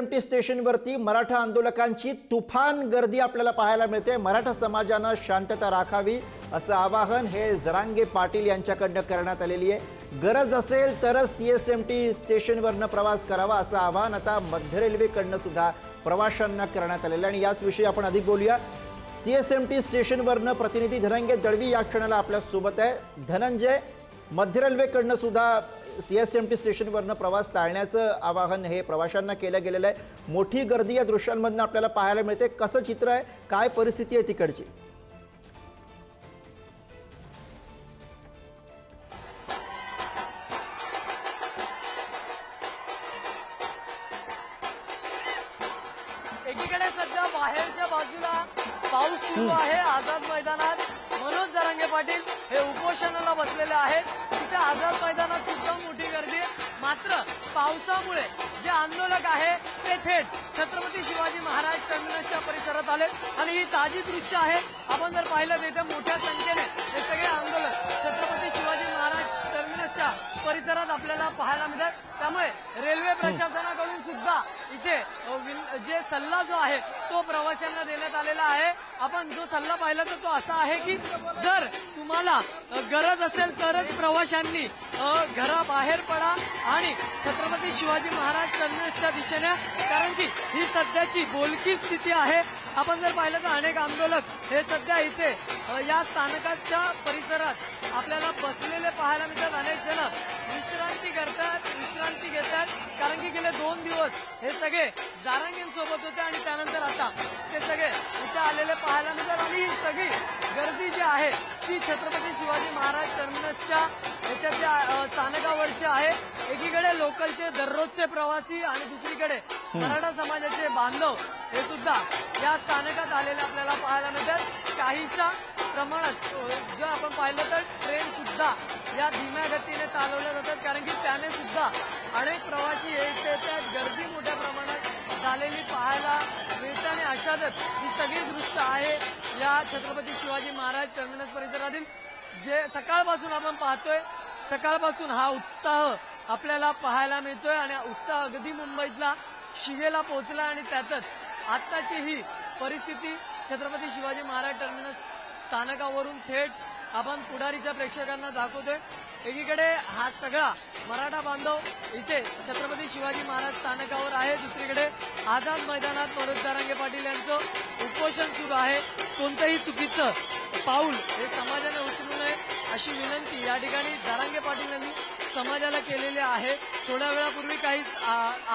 CSMT स्टेशनवरती मराठा आंदोलकांची तुफान गर्दी आपल्याला पाहायला मिळते. मराठा समाजानं शांतता राखावी असं आवाहन हे जरांगे पाटील यांच्याकडनं करण्यात आलेली आहे. गरज असेल तरच सी एस एम टी स्टेशनवरनं प्रवास करावा असं आवाहन आता मध्य रेल्वेकडनं सुद्धा प्रवाशांना करण्यात आलेलं आहे. आणि याचविषयी आपण अधिक बोलूया. सी एस एम टी स्टेशनवरनं प्रतिनिधी धनंजय दळवी या क्षणाला आपल्यासोबत आहे. धनंजय मध्य रेल्वेकडनं सुद्धा सी एस एम टी स्टेशनवरनं प्रवास टाळण्याचं आवाहन हे प्रवाशांना केलं गेलेलं आहे. मोठी गर्दी या दृश्यांमधनं आपल्याला पाहायला मिळते. कसं चित्र आहे? काय परिस्थिती आहे तिकडची? एकीकडे सध्या बाहेरच्या बाजूला पाऊस सुरू आहे आझाद मैदानात. मनोज जरांगे पाटील हे उपोषणाला बसलेले आहेत. ते आझाद मैदानात सुद्धा मोठी गर्दी आहे. मात्र पावसामुळे जे आंदोलक आहे ते थेट छत्रपती शिवाजी महाराज टर्मिनसच्या परिसरात आले. आणि ही ताजी दृश्य आहे. आपण जर पाहिलं तर इथे मोठ्या संख्येने त्यामुळे रेल्वे प्रशासनाकडून सुद्धा इथे विन- जे सल्ला जो आहे तो प्रवाशांना देण्यात आलेला आहे. आपण जो सल्ला पाहिला तर तो असा आहे की जर तुम्हाला गरज असेल तरच प्रवाशांनी घराबाहेर पडा आणि छत्रपती शिवाजी महाराज टर्मिनसच्या दिशेने कारण की ही सध्याची बोलकी स्थिती आहे. आपण जर पाहिलं तर अनेक आंदोलक हे सध्या इथे या स्थानकाच्या परिसरात आपल्याला बसलेले पाहायला मिळतात. अनेक जण विश्रांती करतात विश्रांती घेतात. कारण की गेले दोन दिवस हे सगळे जारांगींसोबत होते आणि त्यानंतर आता ते सगळे इथे आलेले पाहायला मिळतात. आणि ही सगळी गर्दी जी आहे ती छत्रपती शिवाजी महाराज टर्मिनसच्या ह्याच्यातल्या अ, स्थानकावरची आहे. एकीकडे लोकलचे दररोजचे प्रवासी आणि दुसरीकडे मराठा समाजाचे बांधव हे सुद्धा या स्थानकात आलेले आपल्याला पाहायला मिळतात. काहीच्या प्रमाणात आपण पाहिलं तर ट्रेन सुद्धा या धीम्या गतीने चालवल्या जातात. कारण की त्याने सुद्धा अनेक प्रवासी येते त्यात गर्दी मोठ्या प्रमाणात झालेली पाहायला मिळते आणि अचानक ही सगळी दृश्य आहे या छत्रपती शिवाजी महाराज टर्मिनस परिसरातील. जे सकाळपासून आपण पाहतोय सकाळपासून हा उत्साह आपल्याला पाहायला मिळतोय आणि उत्साह अगदी मुंबईतला शिगेला पोहोचला आणि त्यातच आत्ताची ही परिस्थिती छत्रपती शिवाजी महाराज टर्मिनस स्थानकावरून थेट आपण पुढारीच्या प्रेक्षकांना दाखवतोय. एकीकडे हा सगळा मराठा बांधव इथे छत्रपती शिवाजी महाराज स्थानकावर आहे. दुसरीकडे आझाद मैदानात मनोज दारांगे पाटील यांचं उपोषण सुरू आहे. कोणतंही चुकीचं पाऊल हे समाजाने उचलू नये अशी विनंती या ठिकाणी जारांगे पाटील यांनी समाजाला केलेली आहे. थोड्या वेळापूर्वी काही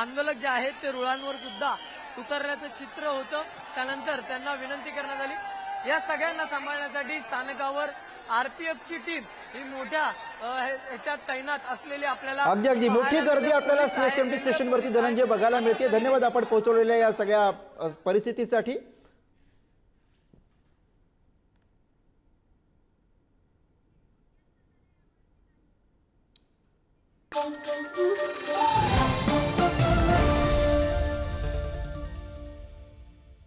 आंदोलक जे आहेत ते रुळांवर सुद्धा उतरण्याचं चित्र होतं. त्यानंतर त्यांना विनंती करण्यात आली. या सगळ्यांना सांभाळण्यासाठी स्थानकावर आरपीएफची टीम ही मोठ्या हे- ह्याच्यात तैनात असलेली आपल्याला अगदी अगदी मोठी गर्दी. आपल्याला सीएसएमटी स्टेशनवरती धनंजय. बघायला मिळते धन्यवाद आपण पोहोचवलेल्या या सगळ्या परिस्थितीसाठी